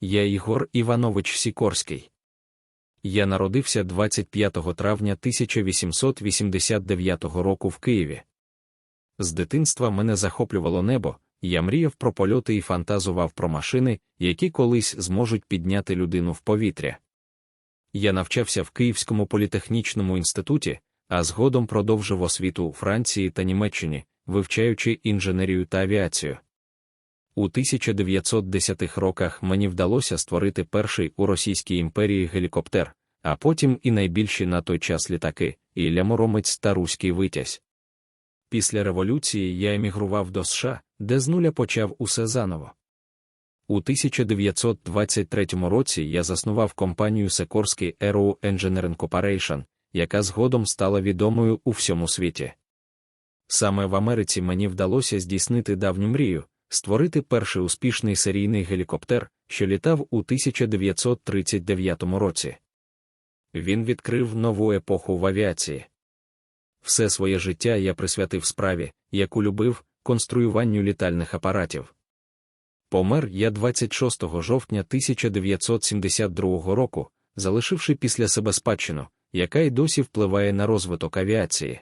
я Ігор Іванович Сікорський. Я народився 25 травня 1889 року в Києві. З дитинства мене захоплювало небо, я мріяв про польоти і фантазував про машини, які колись зможуть підняти людину в повітря. Я навчався в Київському політехнічному інституті, а згодом продовжив освіту у Франції та Німеччині, вивчаючи інженерію та авіацію. У 1910-х роках мені вдалося створити перший у Російській імперії гелікоптер, а потім і найбільші на той час літаки Ілля Моромець та Руський Витязь. Після революції я емігрував до США, де з нуля почав усе заново. У 1923 році я заснував компанію Секорський Aero Engineering Corporation, яка згодом стала відомою у всьому світі. Саме в Америці мені вдалося здійснити давню мрію створити перший успішний серійний гелікоптер, що літав у 1939 році. Він відкрив нову епоху в авіації. Все своє життя я присвятив справі, яку любив, конструюванню літальних апаратів. Помер я 26 жовтня 1972 року, залишивши після себе спадщину, яка й досі впливає на розвиток авіації.